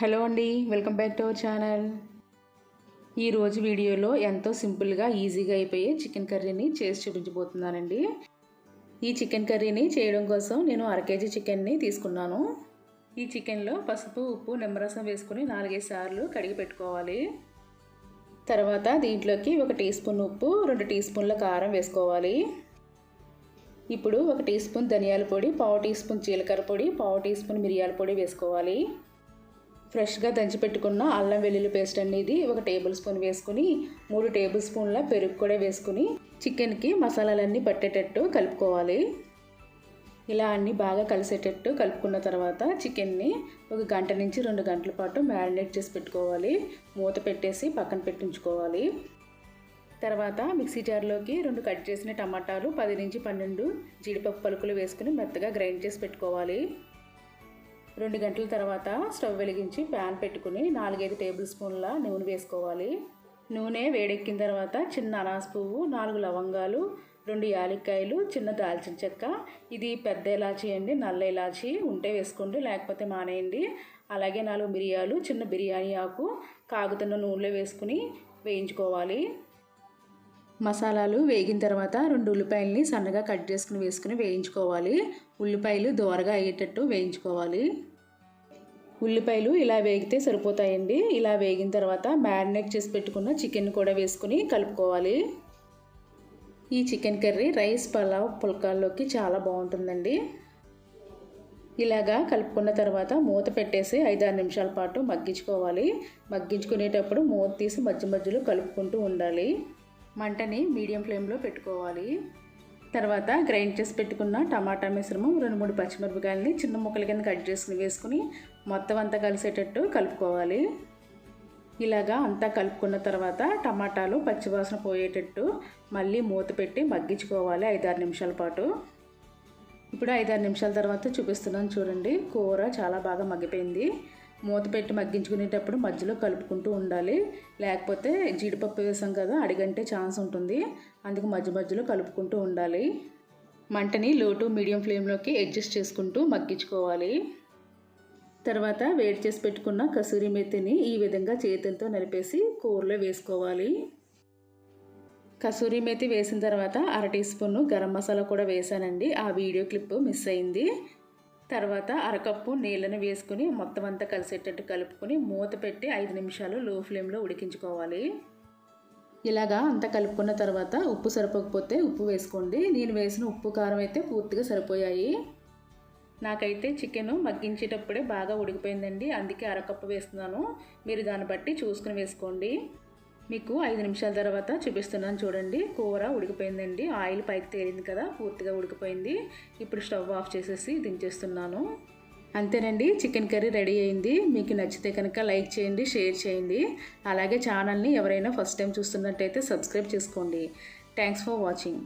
Hello అండి welcome back to our channel. ఈరోజు వీడియోలో ఎంతో సింపుల్గా ఈజీగా అయిపోయే చికెన్ కర్రీని చేసి చూపించబోతున్నానండి. ఈ చికెన్ కర్రీని చేయడం కోసం నేను అర కేజీ చికెన్ని తీసుకున్నాను. ఈ చికెన్లో పసుపు ఉప్పు నిమ్మరసం వేసుకుని నాలుగైదు సార్లు కడిగి పెట్టుకోవాలి. తర్వాత దీంట్లోకి ఒక టీ స్పూన్ ఉప్పు రెండు టీ స్పూన్ల కారం వేసుకోవాలి. ఇప్పుడు ఒక టీ స్పూన్ ధనియాల పొడి పావు టీ స్పూన్ జీలకర్ర పొడి పావు టీ స్పూన్ మిరియాల పొడి వేసుకోవాలి. ఫ్రెష్గా దంచి పెట్టుకున్న అల్లం వెల్లుల్లి పేస్ట్ అనేది ఒక టేబుల్ స్పూన్ వేసుకుని మూడు టేబుల్ స్పూన్ల పెరుగు కూడా వేసుకుని చికెన్కి మసాలాలన్నీ పట్టేటట్టు కలుపుకోవాలి. ఇలా అన్నీ బాగా కలిసేటట్టు కలుపుకున్న తర్వాత చికెన్ని ఒక గంట నుంచి రెండు గంటల పాటు మ్యారినేట్ చేసి పెట్టుకోవాలి. మూత పెట్టేసి పక్కన పెట్టించుకోవాలి. తర్వాత మిక్సీ జార్లోకి రెండు కట్ చేసిన టమాటాలు పది నుంచి పన్నెండు జీడిపప్పు పలుకులు వేసుకుని మెత్తగా గ్రైండ్ చేసి పెట్టుకోవాలి. రెండు గంటల తర్వాత స్టవ్ వెలిగించి ప్యాన్ పెట్టుకుని నాలుగైదు టేబుల్ స్పూన్ల నూనె వేసుకోవాలి. నూనె వేడెక్కిన తర్వాత చిన్న అనాస పువ్వు నాలుగు లవంగాలు రెండు యాలక్కాయలు చిన్న దాల్చిన చెక్క. ఇది పెద్ద ఇలాచి అండి నల్ల ఇలాచి. ఉంటే వేసుకోండి లేకపోతే మానేయండి. అలాగే నాలుగు మిరియాలు చిన్న బిర్యానీ ఆకు కాగుతున్న నూనెలో వేసుకుని వేయించుకోవాలి. మసాలాలు వేగిన తర్వాత రెండు ఉల్లిపాయలని సన్నగా కట్ చేసుకుని వేసుకుని వేయించుకోవాలి. ఉల్లిపాయలు దోరగా అయ్యేటట్టు వేయించుకోవాలి. ఉల్లిపాయలు ఇలా వేగితే సరిపోతాయండి. ఇలా వేగిన తర్వాత మ్యారినేట్ చేసి పెట్టుకున్న చికెన్ కూడా వేసుకుని కలుపుకోవాలి. ఈ చికెన్ కర్రీ రైస్ పలావ్ పుల్కాల్లోకి చాలా బాగుంటుందండి. ఇలాగా కలుపుకున్న తర్వాత మూత పెట్టేసి ఐదారు నిమిషాల పాటు మగ్గించుకోవాలి. మగ్గించుకునేటప్పుడు మూత తీసి మధ్య మధ్యలో కలుపుకుంటూ ఉండాలి. మంటని మీడియం ఫ్లేమ్లో పెట్టుకోవాలి. తర్వాత గ్రైండ్ చేసి పెట్టుకున్న టమాటా మిశ్రమం రెండు మూడు పచ్చిమిరపకాయలని చిన్న ముక్కల కింద కట్ చేసుకుని వేసుకుని మొత్తం అంతా కలిసేటట్టు కలుపుకోవాలి. ఇలాగా అంతా కలుపుకున్న తర్వాత టమాటాలు పచ్చివాసన పోయేటట్టు మళ్ళీ మూత పెట్టి మగ్గించుకోవాలి ఐదారు నిమిషాల పాటు. ఇప్పుడు ఐదారు నిమిషాల తర్వాత చూపిస్తున్నాను చూడండి కూర చాలా బాగా మగ్గిపోయింది. మూత పెట్టి మగ్గించుకునేటప్పుడు మధ్యలో కలుపుకుంటూ ఉండాలి. లేకపోతే జీడిపప్పు వేసాం కదా అడిగంటే ఛాన్స్ ఉంటుంది. అందుకు మధ్య మధ్యలో కలుపుకుంటూ ఉండాలి. మంటని లో టు మీడియం ఫ్లేమ్లోకి అడ్జస్ట్ చేసుకుంటూ మగ్గించుకోవాలి. తర్వాత వేడి చేసి పెట్టుకున్న కసూరి మెత్తిని ఈ విధంగా చేతులతో నలిపేసి కూరలో వేసుకోవాలి. కసూరి మెత్తి వేసిన తర్వాత అర టీ స్పూన్ గరం మసాలా కూడా వేసానండి. ఆ వీడియో క్లిప్ మిస్ అయింది. తర్వాత అరకప్పు నీళ్ళని వేసుకుని మొత్తం అంతా కలిసేటట్టు కలుపుకొని మూత పెట్టి ఐదు నిమిషాలు లో ఫ్లేమ్లో ఉడికించుకోవాలి. ఇలాగా అంతా కలుపుకున్న తర్వాత ఉప్పు సరిపోకపోతే ఉప్పు వేసుకోండి. నేను వేసిన ఉప్పు కారం అయితే పూర్తిగా సరిపోయాయి. నాకైతే చికెన్ మగ్గించేటప్పుడే బాగా ఉడికిపోయిందండి. అందుకే అరకప్పు వేస్తున్నాను. మీరు దాన్ని బట్టి చూసుకుని వేసుకోండి. మీకు ఐదు నిమిషాల తర్వాత చూపిస్తున్నాను చూడండి. కూర ఉడికిపోయిందండి. ఆయిల్ పైకి తేలింది కదా పూర్తిగా ఉడికిపోయింది. ఇప్పుడు స్టవ్ ఆఫ్ చేసేసి దించేస్తున్నాను. అంతేనండి చికెన్ కర్రీ రెడీ అయింది. మీకు నచ్చితే కనుక లైక్ చేయండి షేర్ చేయండి. అలాగే ఛానల్ని ఎవరైనా ఫస్ట్ టైం చూస్తున్నట్టయితే సబ్స్క్రైబ్ చేసుకోండి. Thanks for watching.